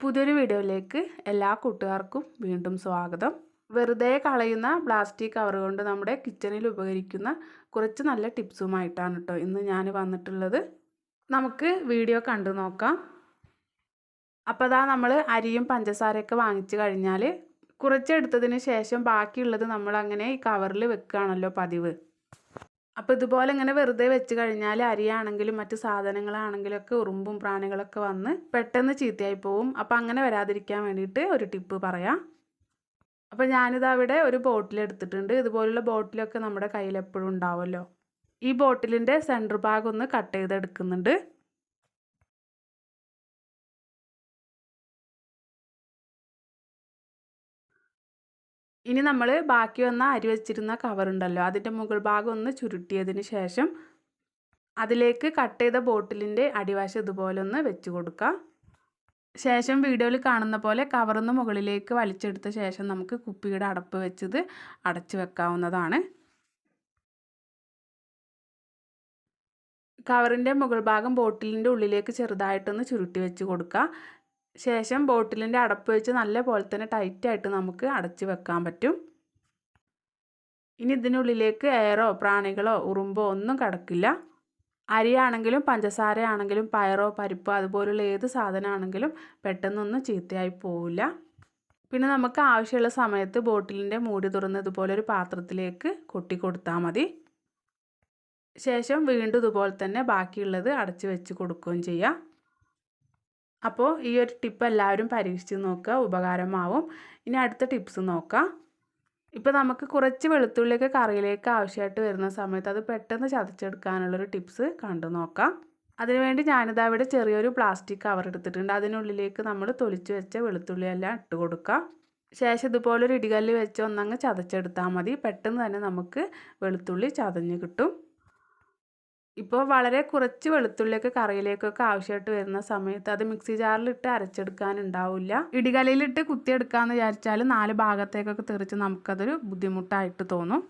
പുതിയൊരു വീഡിയോയിലേക്ക് എല്ലാ കൂട്ടുകാർക്കും വീണ്ടും സ്വാഗതം. വെറുതെ കളയുന്ന പ്ലാസ്റ്റിക് കവർ കൊണ്ട് നമ്മുടെ കിച്ചണിൽ ഉപകരിക്കുന്ന കുറച്ച് നല്ല ടിപ്സുമായിട്ടാണ് കേട്ടോ ഇന്ന് ഞാൻ വന്നിട്ടുള്ളത്. നമുക്ക് വീഡിയോ കണ്ടു നോക്കാം. അപ്പോൾ അതാ നമ്മൾ അരിയും പഞ്ചസാരയൊക്കെ വാങ്ങിച്ചു കഴിഞ്ഞാൽ കുറച്ചെടുത്തതിന് ശേഷം ബാക്കിയുള്ളത് നമ്മൾ അങ്ങനെ ഈ കവറിൽ വെക്കുകയാണല്ലോ പതിവ്. അപ്പോൾ ഇതുപോലെ ഇങ്ങനെ വെറുതെ വെച്ച് കഴിഞ്ഞാൽ അരിയാണെങ്കിലും മറ്റ് സാധനങ്ങളാണെങ്കിലും ഒക്കെ ഉറുമ്പും പ്രാണികളൊക്കെ വന്ന് പെട്ടെന്ന് ചീത്തയായി പോവും. അപ്പോൾ അങ്ങനെ വരാതിരിക്കാൻ വേണ്ടിയിട്ട് ഒരു ടിപ്പ് പറയാം. അപ്പോൾ ഞാനിത് അവിടെ ഒരു ബോട്ടിൽ എടുത്തിട്ടുണ്ട്. ഇതുപോലുള്ള ബോട്ടിലൊക്കെ നമ്മുടെ കയ്യിൽ എപ്പോഴും ഉണ്ടാവുമല്ലോ ഈ ബോട്ടിലിന്റെ സെന്റർ ഭാഗം ഒന്ന് കട്ട് ചെയ്തെടുക്കുന്നുണ്ട്. ഇനി നമ്മൾ ബാക്കി വന്ന അരി വെച്ചിരുന്ന കവറുണ്ടല്ലോ അതിന്റെ മുകൾ ഭാഗം ഒന്ന് ചുരുട്ടിയതിന് ശേഷം അതിലേക്ക് കട്ട് ചെയ്ത ബോട്ടിലിന്റെ അടിവശം ഇതുപോലെ ഒന്ന് വെച്ച് കൊടുക്കുക ശേഷം വീഡിയോയിൽ കാണുന്ന പോലെ കവറിന്ന് മുകളിലേക്ക് വലിച്ചെടുത്ത ശേഷം നമുക്ക് കുപ്പിയുടെ അടപ്പ് വെച്ചത് അടച്ചു വെക്കാവുന്നതാണ്. കവറിന്റെ മുകൾ ഭാഗം ബോട്ടിലിന്റെ ഉള്ളിലേക്ക് ചെറുതായിട്ടൊന്ന് ചുരുട്ടി വെച്ച് കൊടുക്കുക ശേഷം ബോട്ടിലിന്റെ അടപ്പ് വെച്ച് നല്ല പോലെ തന്നെ ടൈറ്റായിട്ട് നമുക്ക് അടച്ച് വെക്കാൻ പറ്റും. ഇനി ഇതിനുള്ളിലേക്ക് എയറോ പ്രാണികളോ ഉറുമ്പോ ഒന്നും കിടക്കില്ല. അരിയാണെങ്കിലും പഞ്ചസാരയാണെങ്കിലും പയറോ പരിപ്പോ അതുപോലുള്ള ഏത് സാധനമാണെങ്കിലും പെട്ടെന്നൊന്നും ചീത്തയായി പോവില്ല. പിന്നെ നമുക്ക് ആവശ്യമുള്ള സമയത്ത് ബോട്ടിലിന്റെ മൂടി തുറന്ന് ഇതുപോലെ ഒരു പാത്രത്തിലേക്ക് കൊട്ടി കൊടുത്താൽ മതി. ശേഷം വീണ്ടും ഇതുപോലെ തന്നെ ബാക്കിയുള്ളത് അടച്ച് വെച്ച് കൊടുക്കുകയും ചെയ്യാം. അപ്പോൾ ഈ ഒരു ടിപ്പ് എല്ലാവരും പരീക്ഷിച്ച് നോക്കുക ഉപകാരമാവും. ഇനി അടുത്ത ടിപ്സ് നോക്കാം. ഇപ്പോൾ നമുക്ക് കുറച്ച് വെളുത്തുള്ളിയൊക്കെ കറിയിലേക്ക് ആവശ്യമായിട്ട് വരുന്ന സമയത്ത് അത് പെട്ടെന്ന് ചതച്ചെടുക്കാനുള്ളൊരു ടിപ്സ് കണ്ടു നോക്കാം. അതിനുവേണ്ടി ഞാനിതാ ഇവിടെ ചെറിയൊരു പ്ലാസ്റ്റിക് കവർ എടുത്തിട്ടുണ്ട്. അതിനുള്ളിലേക്ക് നമ്മൾ തൊലിച്ച് വെച്ച വെളുത്തുള്ളിയെല്ലാം ഇട്ട് കൊടുക്കുക ശേഷം ഇതുപോലെ ഒരു ഇടികല്ല് വെച്ച് ഒന്നങ്ങ് ചതച്ചെടുത്താൽ മതി. പെട്ടെന്ന് തന്നെ നമുക്ക് വെളുത്തുള്ളി ചതഞ്ഞ് കിട്ടും. ഇപ്പോൾ വളരെ കുറച്ച് വെളുത്തുള്ളിയൊക്കെ കറിയിലേക്കൊക്കെ ആവശ്യമായിട്ട് വരുന്ന സമയത്ത് അത് മിക്സി ജാറിലിട്ട് അരച്ചെടുക്കാനുണ്ടാവില്ല. ഇടികലയിലിട്ട് കുത്തിയെടുക്കാമെന്ന് വിചാരിച്ചാൽ നാല് ഭാഗത്തേക്കൊക്കെ തെറിച്ച് നമുക്കതൊരു ബുദ്ധിമുട്ടായിട്ട് തോന്നും.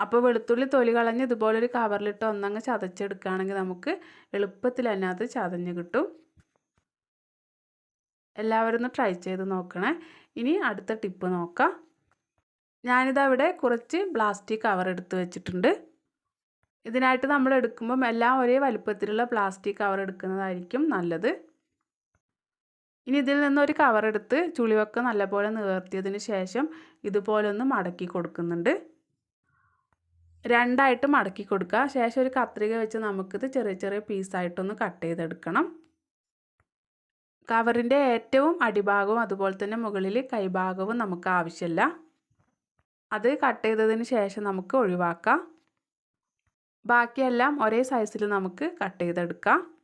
അപ്പോൾ വെളുത്തുള്ളി തൊലി കളഞ്ഞ് ഇതുപോലൊരു കവറിലിട്ട് ഒന്നങ്ങ് ചതച്ചെടുക്കുകയാണെങ്കിൽ നമുക്ക് എളുപ്പത്തിൽ തന്നെ അത് ചതഞ്ഞ് കിട്ടും. എല്ലാവരും ഒന്ന് ട്രൈ ചെയ്ത് നോക്കണേ. ഇനി അടുത്ത ടിപ്പ് നോക്കാം. ഞാനിതവിടെ കുറച്ച് പ്ലാസ്റ്റിക് കവർ എടുത്ത് വെച്ചിട്ടുണ്ട്. ഇതിനായിട്ട് നമ്മൾ എടുക്കുമ്പം എല്ലാം ഒരേ വലുപ്പത്തിലുള്ള പ്ലാസ്റ്റിക് കവർ എടുക്കുന്നതായിരിക്കും നല്ലത്. ഇനി ഇതിൽ നിന്നൊരു കവർ എടുത്ത് ചുളിവൊക്കെ നല്ലപോലെ നിവർത്തിയതിന് ശേഷം ഇതുപോലെ ഒന്ന് മടക്കി കൊടുക്കുന്നുണ്ട്. രണ്ടായിട്ട് മടക്കി കൊടുക്കുക. ശേഷം ഒരു കത്രിക വെച്ച് നമുക്കിത് ചെറിയ ചെറിയ പീസായിട്ടൊന്ന് കട്ട് ചെയ്തെടുക്കണം. കവറിന്റെ ഏറ്റവും അടിഭാഗവും അതുപോലെ തന്നെ മുകളിൽ കൈഭാഗവും നമുക്ക് ആവശ്യമില്ല. അത് കട്ട് ചെയ്തതിന് ശേഷം നമുക്ക് ഒഴിവാക്കാം. ബാക്കിയെല്ലാം ഒരേ സൈസിൽ നമുക്ക് കട്ട് ചെയ്തെടുക്കാം.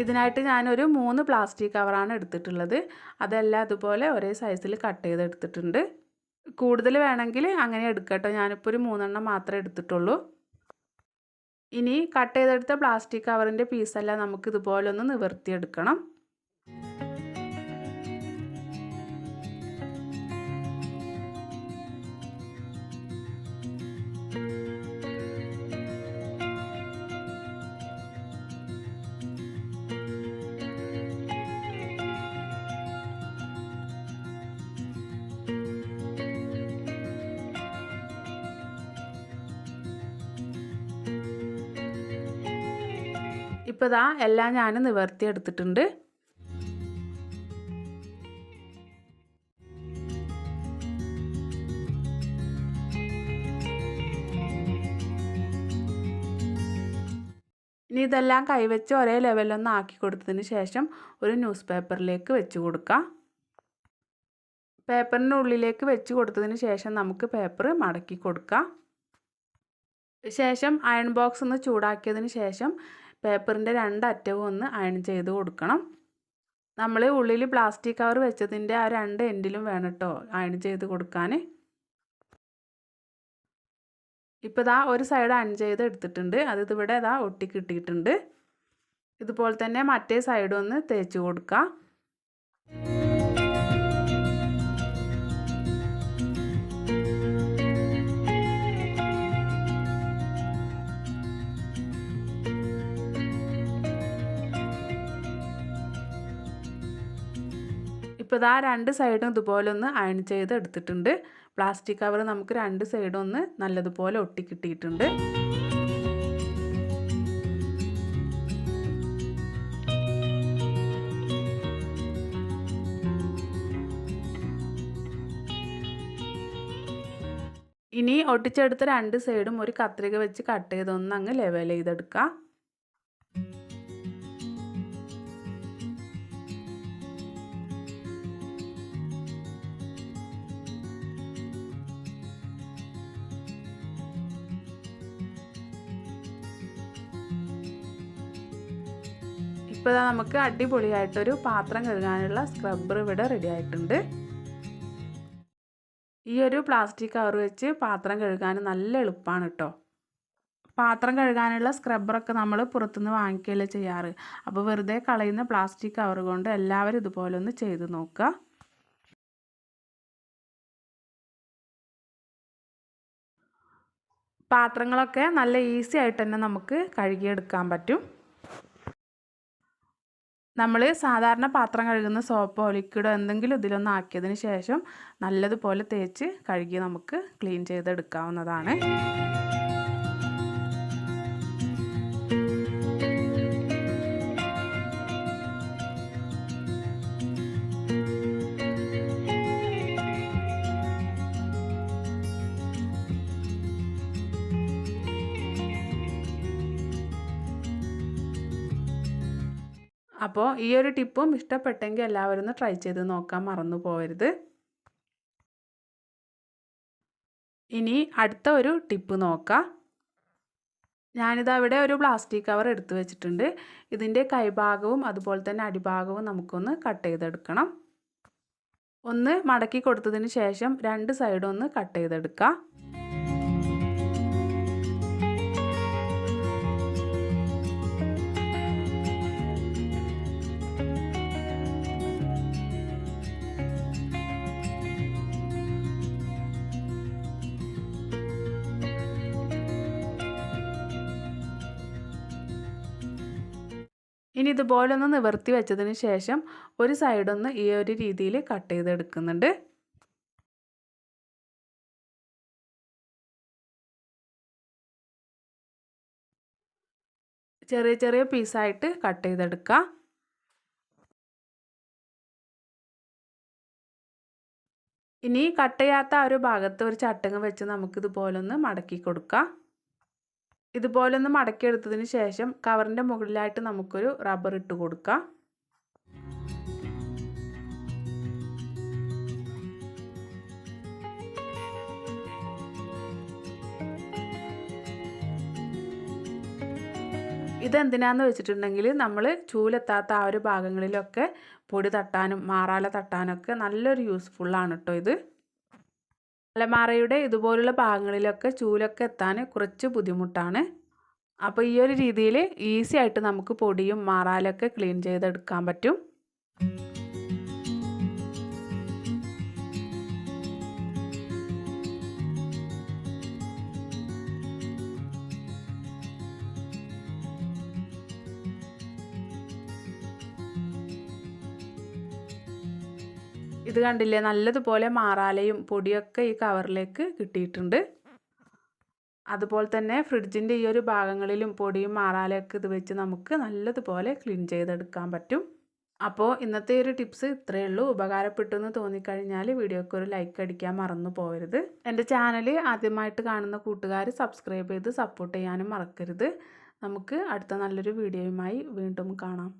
ഇതിനായിട്ട് ഞാനൊരു മൂന്ന് പ്ലാസ്റ്റിക് കവറാണ് എടുത്തിട്ടുള്ളത്. അതെല്ലാം അതുപോലെ ഒരേ സൈസിൽ കട്ട് ചെയ്തെടുത്തിട്ടുണ്ട് കൂടുതൽ വേണമെങ്കിൽ അങ്ങനെ എടുക്കട്ടോ. ഞാനിപ്പോൾ ഒരു മൂന്നെണ്ണം മാത്രമേ എടുത്തിട്ടുള്ളൂ. ഇനി കട്ട് ചെയ്തെടുത്ത പ്ലാസ്റ്റിക് കവറിന്റെ പീസെല്ലാം നമുക്ക് ഇതുപോലെ ഒന്ന് നിവർത്തിയെടുക്കണം. ഇപ്പോൾ ഇതാ എല്ലാം ഞാൻ നിവർത്തി എടുത്തിട്ടുണ്ട് ഇനി ഇതെല്ലാം കൈവച്ച് ഒരേ ലെവലൊന്ന് ആക്കി കൊടുത്തതിന് ശേഷം ഒരു ന്യൂസ് പേപ്പറിലേക്ക് വെച്ച് കൊടുക്കാം. പേപ്പറിന്റെ ഉള്ളിലേക്ക് വെച്ച് കൊടുത്തതിന് ശേഷം നമുക്ക് പേപ്പർ മടക്കി കൊടുക്കാം. ശേഷം അയൺ ബോക്സ് ഒന്ന് ചൂടാക്കിയതിന് ശേഷം പേപ്പറിന്റെ രണ്ടറ്റവും ഒന്ന് അയൺ ചെയ്ത് കൊടുക്കണം. നമ്മൾ ഉള്ളിൽ പ്ലാസ്റ്റിക് കവർ വെച്ചതിന്റെ ആ രണ്ട് എൻഡിലും വേണം കേട്ടോ അയൺ ചെയ്ത് കൊടുക്കാൻ ഇപ്പോൾ ഇതാ ഒരു സൈഡ് അയൺ ചെയ്ത് എടുത്തിട്ടുണ്ട്. അത് ഇതിവിടെ ഇതാ ഒട്ടി കിട്ടിയിട്ടുണ്ട്. ഇതുപോലെ തന്നെ മറ്റേ സൈഡൊന്ന് ഒന്ന് തേച്ച് കൊടുക്കാം. ഇപ്പോൾ ഇതാ രണ്ട് സൈഡും ഇതുപോലെ ഒന്ന് അയൺ ചെയ്ത് എടുത്തിട്ടുണ്ട് പ്ലാസ്റ്റിക് കവർ നമുക്ക് രണ്ട് സൈഡും ഒന്ന് നല്ലതുപോലെ ഒട്ടിക്കിട്ടിയിട്ടുണ്ട് ഇനി ഒട്ടിച്ചെടുത്ത രണ്ട് സൈഡും ഒരു കത്രിക വെച്ച് കട്ട് ചെയ്തൊന്ന് അങ്ങ് ലെവൽ ചെയ്തെടുക്കാം. ഇപ്പോൾ നമുക്ക് അടിപൊളിയായിട്ടൊരു പാത്രം കഴുകാനുള്ള സ്ക്രബ്ബർ ഇവിടെ റെഡി ആയിട്ടുണ്ട്. ഈ ഒരു പ്ലാസ്റ്റിക് കവർ വെച്ച് പാത്രം കഴുകാൻ നല്ല എളുപ്പമാണ് കേട്ടോ പാത്രം കഴുകാനുള്ള സ്ക്രബ്ബറൊക്കെ നമ്മൾ പുറത്തുനിന്ന് വാങ്ങിക്കുകയല്ലേ ചെയ്യാറ്? അപ്പോൾ വെറുതെ കളയുന്ന പ്ലാസ്റ്റിക് കവർ കൊണ്ട് എല്ലാവരും ഇതുപോലെ ഒന്ന് ചെയ്ത് നോക്കുക. പാത്രങ്ങളൊക്കെ നല്ല ഈസി ആയിട്ട് തന്നെ നമുക്ക് കഴുകിയെടുക്കാൻ പറ്റും. നമ്മൾ സാധാരണ പാത്രം കഴുകുന്ന സോപ്പോ ലിക്വിഡോ എന്തെങ്കിലും ഇതിലൊന്ന് ആക്കിയതിന് ശേഷം നല്ലതുപോലെ തേച്ച് കഴുകി നമുക്ക് ക്ലീൻ ചെയ്തെടുക്കാവുന്നതാണ്. അപ്പോൾ ഈ ഒരു ടിപ്പും ഇഷ്ടപ്പെട്ടെങ്കിൽ എല്ലാവരും ഒന്ന് ട്രൈ ചെയ്ത് നോക്കാൻ മറന്നു പോകരുത് ഇനി അടുത്ത ഒരു ടിപ്പ് നോക്കാം. ഞാനിത് അവിടെ ഒരു പ്ലാസ്റ്റിക് കവർ എടുത്തു വെച്ചിട്ടുണ്ട്. ഇതിന്റെ കൈഭാഗവും അതുപോലെ തന്നെ അടിഭാഗവും നമുക്കൊന്ന് കട്ട് ചെയ്തെടുക്കണം. ഒന്ന് മടക്കി കൊടുത്തതിന് ശേഷം രണ്ട് സൈഡും ഒന്ന് കട്ട് ചെയ്തെടുക്കാം. ഇനി ഇതുപോലെ ഒന്ന് നിവർത്തി വെച്ചതിന് ശേഷം ഒരു സൈഡൊന്ന് ഈ ഒരു രീതിയിൽ കട്ട് ചെയ്തെടുക്കുന്നുണ്ട്. ചെറിയ ചെറിയ പീസായിട്ട് കട്ട് ചെയ്തെടുക്കുക ഇനി കട്ട് ചെയ്യാത്ത ആ ഒരു ഭാഗത്ത് ഒരു ചട്ടങ്ങ് വെച്ച് നമുക്കിതുപോലൊന്ന് മടക്കി കൊടുക്കാം. ഇതുപോലെ ഒന്ന് മടക്കിയെടുത്തതിന് ശേഷം കവറിന്റെ മുകളിലായിട്ട് നമുക്കൊരു റബ്ബർ ഇട്ട് കൊടുക്കാം. ഇതെന്തിനാന്ന് വെച്ചിട്ടുണ്ടെങ്കിൽ നമ്മൾ ചൂലെത്താത്ത ആ ഒരു ഭാഗങ്ങളിലൊക്കെ പൊടി തട്ടാനും മാറാല തട്ടാനൊക്കെ നല്ലൊരു യൂസ്ഫുള്ളാണ് കേട്ടോ ഇത്. അലമാറയുടെ ഇതുപോലുള്ള ഭാഗങ്ങളിലൊക്കെ ചൂലൊക്കെ എത്താൻ കുറച്ച് ബുദ്ധിമുട്ടാണ്. അപ്പോൾ ഈ ഒരു രീതിയിൽ ഈസി ആയിട്ട് നമുക്ക് പൊടിയും മാറാലൊക്കെ ക്ലീൻ ചെയ്തെടുക്കാൻ പറ്റും. ഇത് കണ്ടില്ലേ? നല്ലതുപോലെ മാറാലയും പൊടിയൊക്കെ ഈ കവറിലേക്ക് കിട്ടിയിട്ടുണ്ട്. അതുപോലെ തന്നെ ഫ്രിഡ്ജിന്റെ ഈ ഒരു ഭാഗങ്ങളിലും പൊടിയും മാറാലയൊക്കെ ഇത് വെച്ച് നമുക്ക് നല്ലതുപോലെ ക്ലീൻ ചെയ്തെടുക്കാൻ പറ്റും. അപ്പോൾ ഇന്നത്തെ ഒരു ടിപ്സ് ഇത്രയേ ഉള്ളൂ. ഉപകാരപ്പെട്ടു എന്ന് തോന്നിക്കഴിഞ്ഞാൽ വീഡിയോക്ക് ഒരു ലൈക്ക് അടിക്കാൻ മറന്നു പോകരുത്. എന്റെ ചാനൽ ആദ്യമായിട്ട് കാണുന്ന കൂട്ടുകാർ സബ്സ്ക്രൈബ് ചെയ്ത് സപ്പോർട്ട് ചെയ്യാനും മറക്കരുത്. നമുക്ക് അടുത്ത നല്ലൊരു വീഡിയോയുമായി വീണ്ടും കാണാം.